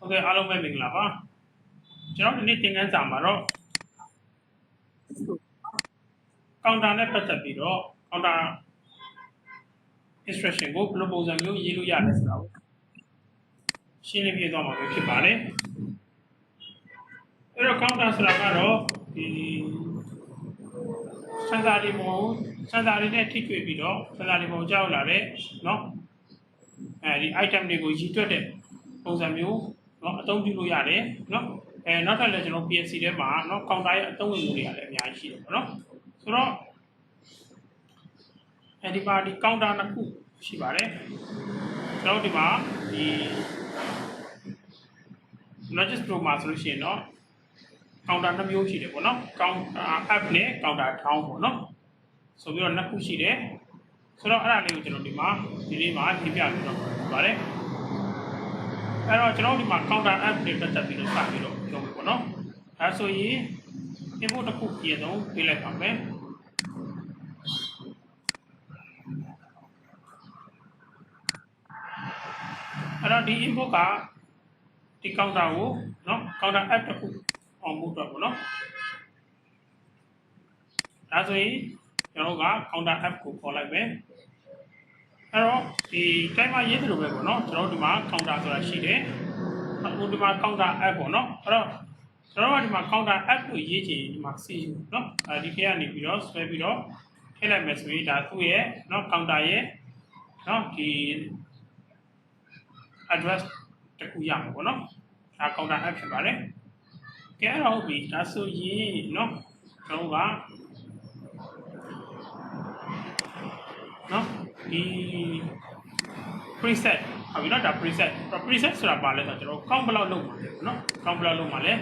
โอเคအားလုံးပဲမင်္ဂလာပါကျွန်တော်ဒီနေ့သင်ခန်းစာမှာတော့ကောင်တာနဲ့ပတ်သက်ပြီးတော့ကောင်တာ instruction ကိုဘယ်လိုပုံစံမျိုးရေးလို့ရတယ်ဆိုတာကိုရှင်းလင်းပြသွားမှာပဲဖြစ်ပါတယ်အဲ့တော့ကောင်တာဆိုတာကတော့ဒီစံသာရီပုံစံသာရီနဲ့ထိတွေ့ပြီးတော့စံသာရီပုံကြောက်လာတဲ့เนาะအဲဒီ item တွေကိုရည်တွက်တဲ့ပုံစံမျိုး เนาะအသုံးပြုလို့ရတယ်เนาะအဲနောက်ထပ်လည်းကျွန်တော် PSC ထဲမှာเนาะ counter ရဲ့အသုံးဝင်မှုတွေကလည်းအများကြီးရှိတယ်ပေါ့เนาะဆိုတော့အဲဒီပါဒီ counter နှစ်ခုရှိပါတယ်ကျွန်တော်ဒီမှာဒီ Logis Pro မှာဆိုလို့ရှိရင်เนาะ counter နှစ်မျိုးရှိတယ်ပေါ့เนาะ counter app နဲ့ counter down ပေါ့เนาะဆိုပြီးတော့နှစ်ခုရှိတယ်ဆိုတော့အဲ့ဒါလေးကိုကျွန်တော်ဒီမှာဒီလေးမှာပြပြပြီးတော့ပါတယ် အဲ့တော့ကျွန်တော်ဒီမှာ counter app တွေပတ်သက်ပြီးတော့စပြီးတော့ပြောမယ်ပေါ့နော်ဒါဆိုရင် input တစ်ခုပြင်တော့ပေးလိုက်ပါမယ်အဲ့တော့ဒီ input ကဒီ counter ကိုเนาะ counter app တစ်ခုအောင်မှုတော့ပေါ့နော်ဒါဆိုရင်ကျွန်တော်က counter app ကိုခေါ်လိုက်မယ် အဲ့တော့ဒီတိုင်းမှာရေးသလိုပဲပေါ့နော်ကျွန်တော်တို့ဒီမှာ counter ဆိုတာရှိတယ်အခုဒီမှာ counter app ပေါ့နော်အဲ့တော့ကျွန်တော်တို့ဒီမှာ counter app ကိုရေးချင်ဒီမှာ see နော်အဲဒီထဲကနေပြီးတော့ဆွဲပြီးတော့ထည့်လိုက်မယ်ဆိုရင်ဒါသူ့ရဲ့နော် counter ရဲ့နော်ဒီ address တခုရမှာပေါ့နော်ဒါ counter app ဖြစ်ပါတယ်ကဲအဲ့တော့ဟုတ်ပြီဒါဆိုရင်နော်ကျွန်တော်က ဒီ preset ဟုတ်ပြီနော်ဒါ preset preset ဆိုတာဘာလဲဆိုတော့ကျွန်တော် count ဘယ်လောက်လုပ်မှာလဲနော် count ဘယ်လောက်လုပ်မှာလဲ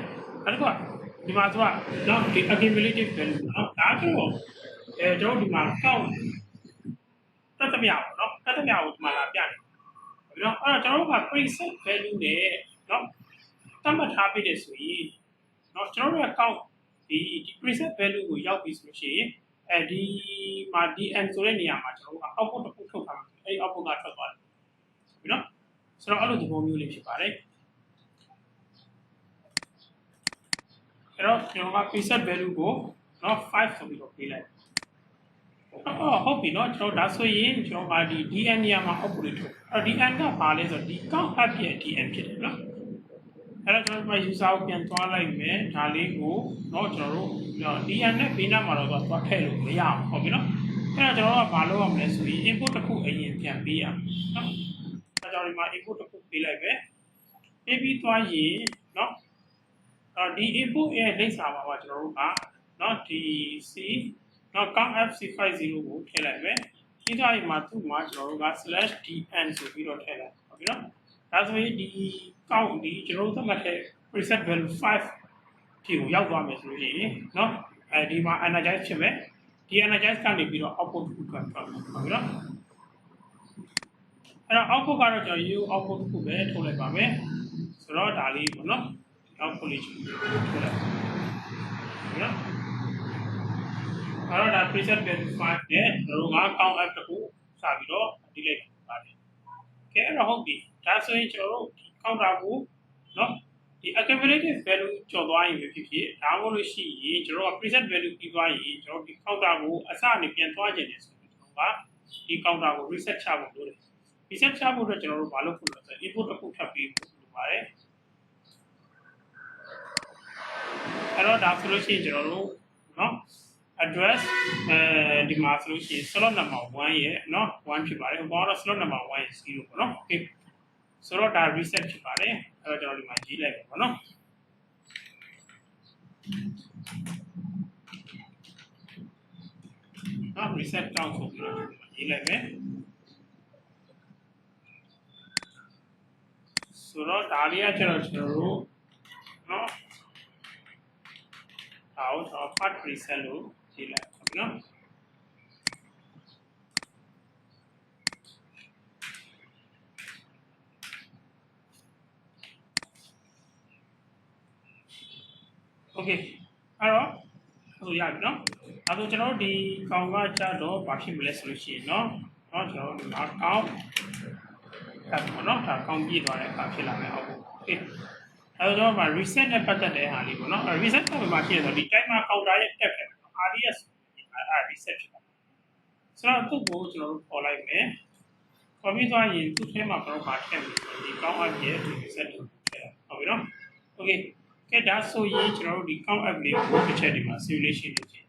နောက်တစ်ခုကဒီမှာဆိုတော့ဒီ accumulative value နော်ဒါဆိုတော့အဲကျွန်တော်ဒီမှာ count တက်သမျှပေါ့နော်တက်သမျှကိုဒီမှာလာပြနေဟုတ်ပြီနော်အဲ့တော့ကျွန်တော်တို့က preset value နဲ့နော်သတ်မှတ်ထားပြတယ်ဆိုရင်နော်ကျွန်တော်တို့က count ဒီဒီ preset value ကိုရောက်ပြီဆိုလို့ရှိရင်အဲဒီမှာ DN ဆိုတဲ့နေရာမှာကျွန်တော်တို့က output တစ်ခုထုတ်ထားမှာအဲဒီ output ကထွက်သွားတယ်ပြီနော်ဆိုတော့အဲ့လိုဒီပုံမျိုးလေးဖြစ်ပါတယ်အဲ့တော့ကျွန်တော်က preset value ကိုနော်5ဆိုပြီးတော့ပေးလိုက်အော်ဟုတ်ပြီနော်ကျွန်တော်ဒါဆိုရင်ကျွန်တော်ကဒီ dn နေရာမှာ output လေးထုတ်အဲ့တော့ dn ကဘာလဲဆိုတော့ဒီ count app ရဲ့ dn ဖြစ်တယ်နော်အဲ့တော့ကျွန်တော်က user ကိုပြန်သွားလိုက်မယ်ဒါလေးကိုเนาะကျွန်တော်တို့ dn နဲ့ဘေးနားမှာတော့သွားထည့်လို့မရအောင်ဟုတ်ပြီနော် အဲ့တော့ကျွန်တော်ကဘာလုပ်ရမလဲဆိုရင် input တစ်ခုအရင်ပြန်ပေးရမယ်နော်အဲကြောင့်ဒီမှာ input တစ်ခုပေးလိုက်မယ်ပေးပြီးသွားရင်နော်အဲဒီ input ရဲ့လိပ်စာပါပါကျွန်တော်တို့ကနော်ဒီ C နော် count fc50 ကိုထည့်လိုက်မယ်ပြီးသွားရင်မှာသူ့မှာကျွန်တော်တို့က /dn ဆိုပြီးတော့ထည့်လိုက်ဟုတ်ပြီနော်ဒါဆိုရင်ဒီ count ဒီကျွန်တော်တို့သတ်မှတ်တဲ့ preset value 5ဒီကိုရောက်သွားမယ်ဆိုရင်နော်အဲဒီမှာ energize ဖြစ်မယ် ဒီ energize ကနေပြီးတော့ output တစ်ခုထွက်သွားမယ်ဟုတ်ပြီနော်အဲ့တော့ output ကတော့ကျွန်တော် u output တစ်ခုပဲထုတ်လိုက်ပါမယ်ဆိုတော့ဒါလေးပေါ့နော် output လေးထုတ်လိုက်ဟုတ်နော်အဲ့တော့ဒါ preset value 5နဲ့ကျွန်တော်က count app တစ်ခုစပြီးတော့ဒီလိုက်ပါတယ်ကဲအဲ့တော့ဟုတ်ပြီဒါဆိုရင်ကျွန်တော်တို့ဒီ counter ကိုနော် ဒီ accumulative value ကျော်သွားရင်ပဲဖြစ်ဖြစ်ဒါမှမဟုတ်လို့ရှိရင်ကျွန်တော်က preset value ပြီးသွားရင်ကျွန်တော်ဒီ counter ကိုအစအနေပြန်သွားခြင်းတယ်ဆိုရင်ကျွန်တော်ကဒီ counter ကို reset ချဖို့လိုတယ် reset ချဖို့အတွက်ကျွန်တော်တို့ဘာလုပ်ဖို့လဲဆိုတော့ input တစ်ခုထပ်ပေးဖို့လိုပါတယ်အဲ့တော့ဒါဆိုလို့ရှိရင်ကျွန်တော်တို့เนาะ address အဲဒီမှာဆိုလို့ရှိရင် slot number 1ရဲ့เนาะ1ဖြစ်ပါတယ်ဟိုကတော့ slot number 1ရဲ့0ပေါ့เนาะ okay ဆိုတော့ဒါ reset ဖြစ်ပါတယ်အဲ့တော့ကျွန်တော်ဒီမှာရေးလိုက်ပါပေါ့နော်နော် reset တောင်းဆိုပြီးတော့ရေးလိုက်မယ်ဆိုတော့ဒါလေးကကျတော့ကျွန်တော်တို့နော်ဒါကိုကျွန်တော် part reset လို့ရေးလိုက်ပါနော် okay အဲ့တော့ဆိုရပြီเนาะအဲဆိုကျွန်တော်တို့ဒီကောင်ကကြတော့ဘာဖြစ်မလဲဆိုလို့ရှိရင်เนาะเนาะကျွန်တော်တို့ဒီမှာကောင်အဲ့ပေါ့เนาะဒါကောင်ပြည့်သွားတဲ့အခါဖြစ်လာမယ်ဟုတ်ဘူး โอเค okay အဲတော့မှာ reset နဲ့ပတ်သက်တဲ့ဟာလေးပေါ့နော် reset ကဘယ်မှာရှိလဲဆိုတော့ဒီ timer counter ရဲ့ tab ပဲ RDS အဲ reset ဖြစ်တာဆိုတော့သူ့ကိုကျွန်တော်တို့ပေါ်လိုက်မယ်ပေါ်ပြီးသွားရင်သူ့ထဲမှာကျွန်တော်မှာထည့်မယ်ဒီ count app ရဲ့ reset ကိုထည့်ဟုတ်ပြီနော် okay ကဲဒါဆိုရင်ကျွန်တော်တို့ဒီ count app လေးကိုတစ်ချက်ဒီမှာ simulation လုပ်ကြည့်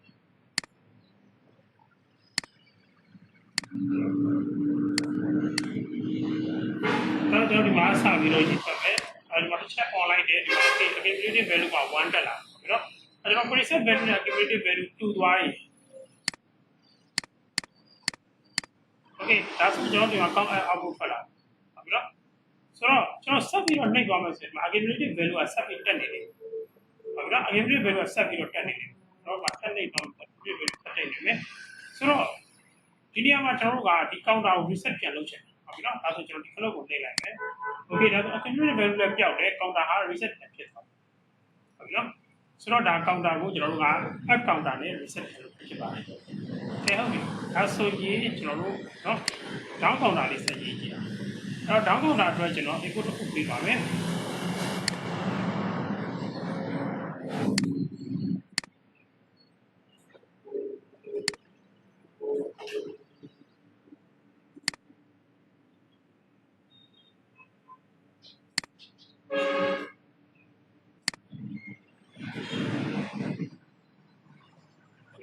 တော့ကျွန်တော်ဒီမှာစပြီးတော့ရေးဖတ်မယ်အဲဒီမှာတစ်ချက် online တယ်ဒီမှာ accumulative value က1တက်လာပြီနော်အဲကျွန်တော် preset value နဲ့ accumulative value 2သွားရင် okay ဒါဆိုကျွန်တော်ဒီမှာ count output ဖတ်လာဟုတ်ပြီနော် ဆိုတော့ကျွန်တော်ဆက်ပြီးတော့နှိပ်သွားမယ်ဆိုရင် accumulative value ကဆက်ပြီးတက်နေတယ်ဟုတ်ကဲ့ accumulative value ကဆက်ပြီးတော့တက်နေတယ်တော့မှတက်နေတော့ပြည့်ပြည့်တက်နေမယ်ဆိုတော့ဒီနေရာမှာကျွန်တော်တို့ကဒီ counter ကို reset ပြန်လုပ်ချင်တယ်ဟုတ်ပြီနော်ဒါဆိုကျွန်တော်ဒီ clock ကိုနှိပ်လိုက်မယ် okay ဒါဆို accumulative value လည်းပျောက်တယ် counter ဟာ reset ပြန်ဖြစ်သွားဟုတ်ပြီနော်ဆိုတော့ဒါ counter ကိုကျွန်တော်တို့က app counter နဲ့ reset ပြန်လုပ်ဖြစ်ပါတယ်ကဲဟုတ်ပြီဒါဆိုရင်ကျွန်တော်တို့နော် down counter လေးဆက်ရေးကြည့် အောင်အဲ့တော့ down counter အတွက်ကျွန်တော် input တစ်ခုပေးပါမယ်ဒ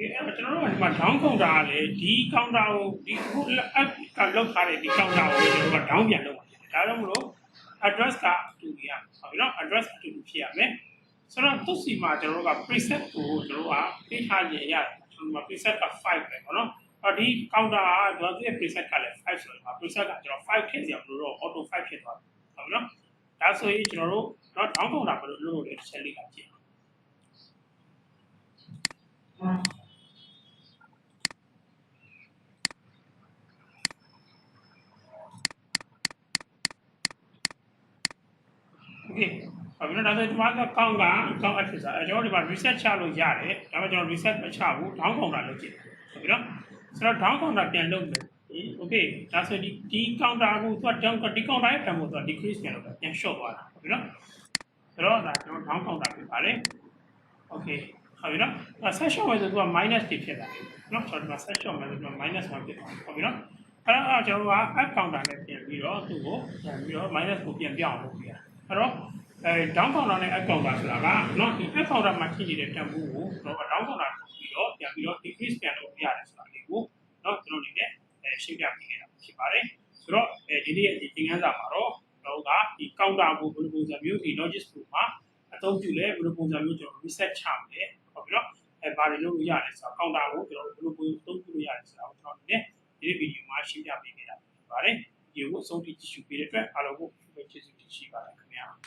ီအဲ့ကျွန်တော်တို့ကဒီမှာ down counter ကလည်းဒီ counter ကိုဒီခု app ကလောက်ထားတဲ့ဒီ counter ကိုကျွန်တော်တို့က down ပြန်လုပ်ပါတယ်ဒါကြောင့်မလို့ address ကအတူတူရဟုတ်ပြီနော် address အတူတူဖြစ်ရမယ်ဆိုတော့သူ့စီမှာကျွန်တော်တို့က preset ကိုကျွန်တော်တို့ကပေးထားရင်ရတယ်ကျွန်တော်တို့က preset က5ပဲပေါ့နော်အော်ဒီ counter ကကျွန်တော်တို့ရဲ့ preset ကလည်း5ဆိုတော့ preset ကကျွန်တော်5ထည့်စီအောင်လို့တော့ auto 5ဖြစ်သွားတယ်ဟုတ်ပြီနော်ဒါဆိုရင်ကျွန်တော်တို့တော့ down counter ဘယ်လိုလုပ်လို့လဲတစ်ချက်လေးကကြည့် Okay ဟုတ်ပြီနော်ဒါဆိုဒီမှာကကောင်းကအကောင်းအဖြစ်စားကျွန်တော်ဒီမှာ reset ချလို့ရတယ်ဒါပေမဲ့ကျွန်တော် reset မချဘူး down counter လုပ်ကြည့်ဟုတ်ပြီနော်ဆိုတော့ down counter ပြန်လုပ်မယ် okay ဒါဆိုဒီဒီ counter ကိုသူက down ဒီ counter ရဲ့ time ကိုသူက decrease ပြန်လုပ်တာပြန် short သွားတာဟုတ်ပြီနော်ဆိုတော့ဒါကျွန်တော် down counter ဖြစ်ပါတယ် okay ဟုတ်ပြီနော်အဲ session ဝယ်ဆိုသူက minus တွေဖြစ်လာတယ်နော်ဆိုတော့ဒီမှာ session ဝယ်ဆိုသူက minus 1ဖြစ်သွားဟုတ်ပြီနော်အဲ့တော့ကျွန်တော်က up counter နဲ့ပြန်ပြီးတော့သူ့ကိုပြန်ပြီးတော့ minus ကိုပြန်ပြောင်းလုပ်ပြရ အဲ့တော့အဲ down counter နဲ့ up counter ဆိုတာကနော်ဒီ up counter မှာရှိနေတဲ့တန်ဖိုးကိုတော့ down counter ကိုပြီးတော့ပြန်ပြီးတော့ decrease ပြန်လုပ်ပြရတယ်ဆိုတာလေးကိုနော်ကျွန်တော်အနေနဲ့အဲရှင်းပြပေးခဲ့တာဖြစ်ပါတယ်ဆိုတော့အဲဒီနေ့ရဲ့ဒီသင်ခန်းစာမှာတော့တော့ကဒီ counter ကိုဘယ်လိုပုံစံမျိုးဒီ logic ကိုမှာအသုံးပြုလဲဘယ်လိုပုံစံမျိုးကျွန်တော် reset ချမလဲဟုတ်ပြီနော်အဲဘာတွေလုပ်လို့ရလဲဆိုတော့ counter ကိုကျွန်တော်ဘယ်လိုပုံစံအသုံးပြုလို့ရလဲဆိုတာကိုကျွန်တော်အနေနဲ့ဒီဗီဒီယိုမှာရှင်းပြပေးခဲ့တာဖြစ်ပါတယ်ဒီကိုအဆုံးထိကြည့်ရှုပေးတဲ့အတွက်အားလုံးကိုကျေးဇူး 七百怎么样